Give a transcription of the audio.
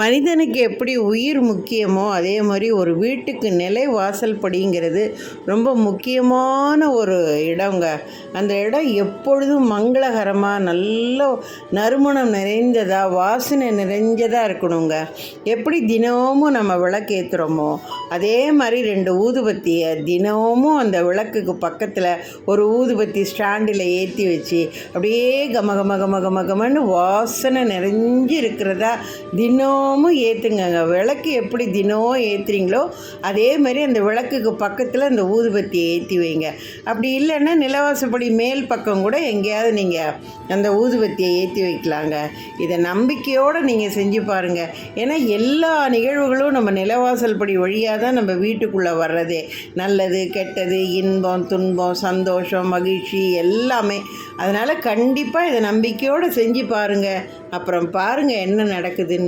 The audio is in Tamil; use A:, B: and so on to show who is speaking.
A: மனிதனுக்கு எப்படி உயிர் முக்கியமோ அதே மாதிரி ஒரு வீட்டுக்கு நிலை வாசல் படிங்கிறது ரொம்ப முக்கியமான ஒரு இடங்க. அந்த இடம் எப்பொழுதும் மங்களகரமாக நல்ல நறுமணம் நிறைந்ததாக வாசனை நிறைஞ்சதாக இருக்கணுங்க. எப்படி தினமும் நம்ம விளக்கேற்றுறோமோ அதே மாதிரி ரெண்டு ஊதுபத்தியை தினமும் அந்த விளக்குக்கு பக்கத்தில் ஒரு ஊதுபத்தி ஸ்டாண்டில் ஏற்றி வச்சு அப்படியே கம கம கம கம கமன்னு வாசனை நிறைஞ்சு இருக்கிறதா தினம் தினமும் ஏற்றுங்கங்க விளக்கு எப்படி தினமும் ஏற்றுறீங்களோ அதே மாதிரி அந்த விளக்குக்கு பக்கத்தில் அந்த ஊதுபத்தியை ஏற்றி வைங்க. அப்படி இல்லைன்னா நிலவாசப்படி மேல் பக்கம் கூட எங்கேயாவது நீங்கள் அந்த ஊதுபத்தியை ஏற்றி வைக்கலாங்க. இதை நம்பிக்கையோடு நீங்கள் செஞ்சு பாருங்கள் ஏன்னா எல்லா நிகழ்வுகளும் நம்ம நிலவாசல் படி வழியாக தான் நம்ம வீட்டுக்குள்ளே வர்றதே. நல்லது கெட்டது இன்பம் துன்பம் சந்தோஷம் மகிழ்ச்சி எல்லாமே. அதனால் கண்டிப்பாக இதை நம்பிக்கையோடு செஞ்சு பாருங்கள் அப்புறம் பாருங்கள் என்ன நடக்குதுன்னு.